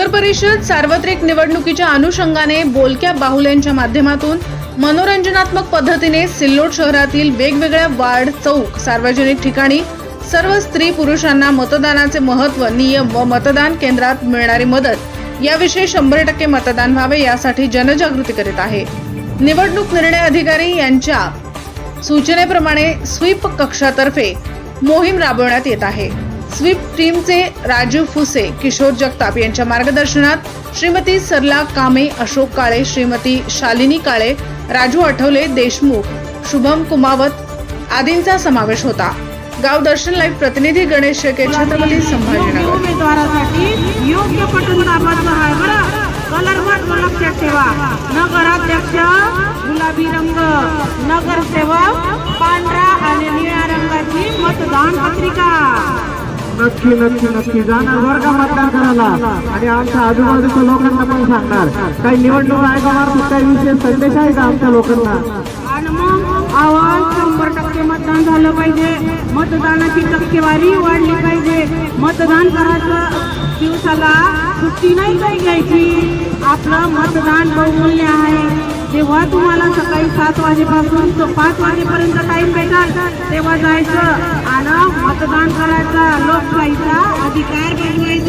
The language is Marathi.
नगर परिषद सार्वत्रिक निवडणुकीच्या अनुषंगाने बोलक्या बाहुल्यांच्या माध्यमातून मनोरंजनात्मक पद्धतीने सिल्लोड शहरातील वेगवेगळ्या वार्ड चौक सार्वजनिक ठिकाणी सर्व स्त्री पुरुषांना मतदानाचे महत्त्व नियम व मतदान केंद्रात मिळणारी मदत. याविषयी शंभर टक्के मतदान व्हावे यासाठी जनजागृती करीत आहे. निवडणूक निर्णय अधिकारी यांच्या सूचनेप्रमाणे स्वीप कक्षातर्फे मोहीम राबवण्यात येत आहे. स्वीप टीमचे राजीव फुसे किशोर जगताप यांच्या मार्गदर्शनात श्रीमती सरला कामे अशोक काळे श्रीमती शालिनी काळे राजू आठवले देशमुख शुभम कुमावत आदींचा समावेश होता. गाव दर्शन लाईव्ह प्रतिनिधी गणेश शेके छत्रपती संभाजीनगर. उमेदवारासाठी योग्य पटून दाबायचं लक्षात ठेवा. नगराध्यक्ष गुलाबी रंग नगरसेवक नक्की नक्की नक्की जाणार बरं का मतदान करायला आणि आमच्या आजूबाजूच्या लोकांना पण सांगणार. काही निवडणूक आयोगामार्फत काही विशेष संदेश आहे का आमच्या लोकांना? आणि मग आवाज शंभर टक्के मतदान झालं पाहिजे. मतदानाची टक्केवारी वाढली पाहिजे. मतदान करायचं दिवसाला सुट्टी नाही काही घ्यायची. आपलं मतदान बहुमूल्य आहे. जेव्हा तुम्हाला सकाळी सात वाजेपासून तो पाच वाजेपर्यंत टाईम भेटाल तेव्हा जायचं. आणि मतदान करायचा. लोकशाहीचा अधिकार बनवायचा.